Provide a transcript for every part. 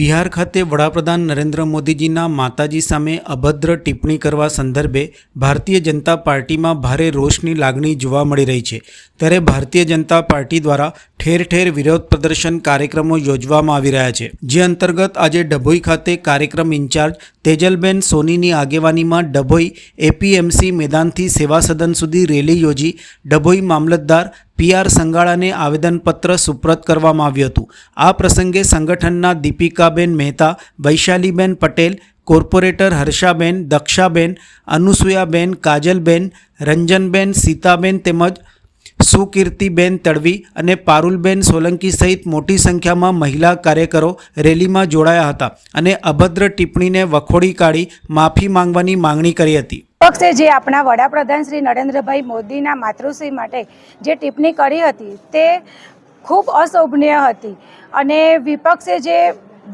બિહાર ખાતે વડાપ્રધાન નરેન્દ્ર મોદીજીના માતાજી સામે અભદ્ર ટિપ્પણી કરવા સંદર્ભે ભારતીય જનતા પાર્ટીમાં ભારે રોષની લાગણી જોવા મળી રહી છે. ત્યારે ભારતીય જનતા પાર્ટી દ્વારા ઠેર ઠેર વિરોધ પ્રદર્શન કાર્યક્રમો યોજવામાં આવી રહ્યા છે. જે અંતર્ગત આજે ડભોઈ ખાતે કાર્યક્રમ ઇન્ચાર્જ તેજલબેન સોનીની આગેવાનીમાં ડભોઈ એપીએમસી મેદાનથી સેવા સદન સુધી રેલી યોજી ડભોઈ મામલતદાર પીઆર સંગાળાને આવેદનપત્ર સુપ્રત કરવામાં આવ્યું હતું. આ પ્રસંગે સંગઠનના દીપિકાબેન મહેતા, વૈશાલીબેન પટેલ, કોર્પોરેટર હર્ષાબેન, દક્ષાબેન, અનુસૂયાબેન, કાજલબેન, રંજનબેન, સીતાબેન તેમજ સુકીર્તિબેન તડવી અને પારુલબેન સોલંકી સહિત મોટી સંખ્યામાં મહિલા કાર્યકરો રેલીમાં જોડાયા હતા અને અભદ્ર ટિપ્પણીને વખોડી કાઢી માફી માંગવાની માંગણી કરી હતી. પક્ષે જે આપણા વડાપ્રધાન શ્રી નરેન્દ્રભાઈ મોદીના માતૃશ્રી માટે જે ટિપ્પણી કરી હતી તે ખૂબ અશોભનીય હતી અને વિપક્ષે જે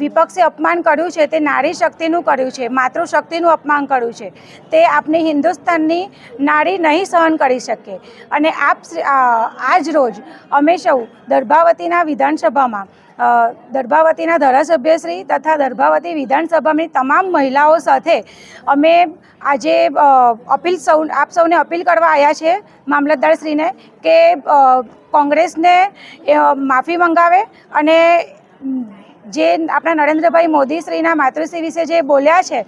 વિપક્ષે અપમાન કર્યું છે, તે નારી શક્તિનું કર્યું છે, માતૃશક્તિનું અપમાન કર્યું છે. તે આપણી હિન્દુસ્તાનની નારી નહીં સહન કરી શકે. અને આપ આજ રોજ અમે સૌ દર્ભાવતીના વિધાનસભામાં દર્ભાવતીના ધારાસભ્યશ્રી તથા દર્ભાવતી વિધાનસભાની તમામ મહિલાઓ સાથે અમે આજે અપીલ સૌ, આપ સૌને અપીલ કરવા આવ્યા છે, મામલતદારશ્રીને, કે કોંગ્રેસને માફી મંગાવે અને જે આપણા નરેન્દ્રભાઈ મોદી શ્રીના માતૃશ્રી વિશે જે બોલ્યા છે